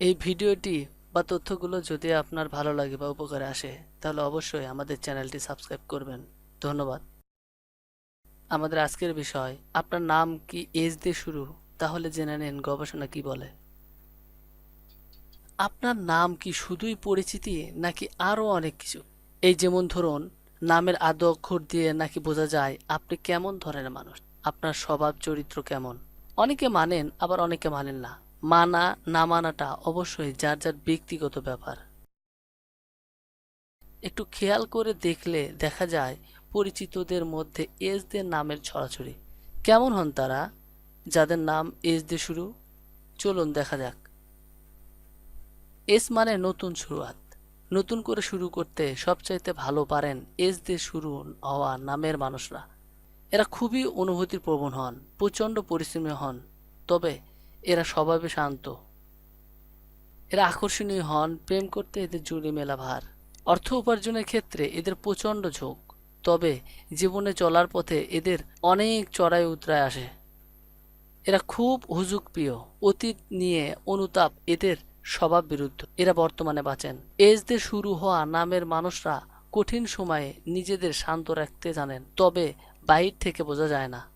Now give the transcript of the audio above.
এই ভিডিওটি বা তথ্যগুলো যদি আপনার ভালো লাগে বা উপকারে আসে, তাহলে অবশ্যই আমাদের চ্যানেলটি সাবস্ক্রাইব করবেন। ধন্যবাদ। আমাদের আজকের বিষয়, আপনার নাম কি এজ দিয়ে শুরু? তাহলে জেনে নিন গবেষণা কি বলে। আপনার নাম কি শুধুই পরিচিতি নাকি আরও অনেক কিছু? এই যেমন ধরুন, নামের আদৌ অক্ষর দিয়ে নাকি বোঝা যায় আপনি কেমন ধরনের মানুষ? আপনার স্বভাব চরিত্র কেমন? অনেকে মানেন, আবার অনেকে মানেন না। মানা, না মানাটা অবশ্যই যার যার ব্যক্তিগত ব্যাপার। একটু খেয়াল করে দেখলে দেখা যায় পরিচিতদের মধ্যে এজদের নামের ছড়াছড়ি। কেমন হন তারা? যাদের নাম এজ দিয়ে শুরু? চলুন দেখা যাক। এস মানে নতুন শুরুয়াত। নতুন করে শুরু করতে সবচাইতে ভালো পারেন এস দিয়ে শুরু হওয়া নামের মানুষরা। এরা খুবই অনুভূতির প্রবণ হন, প্রচণ্ড পরিশ্রমী হন। তবে এরা স্বভাবে শান্ত। এরা আকর্ষণীয় হন, প্রেম করতে এদের জুড়ি মেলা ভার অর্থ উপার্জনের ক্ষেত্রে এদের প্রচণ্ড ঝোঁক। তবে জীবনে চলার পথে এদের অনেক চড়াই উতরায় আসে। এরা খুব হুজুক প্রিয় অতীত নিয়ে অনুতাপ এদের স্বভাব বিরুদ্ধ। এরা বর্তমানে বাঁচেন। এজদের শুরু হওয়া নামের মানুষরা কঠিন সময়ে নিজেদের শান্ত রাখতে জানেন। তবে বাইর থেকে বোঝা যায় না।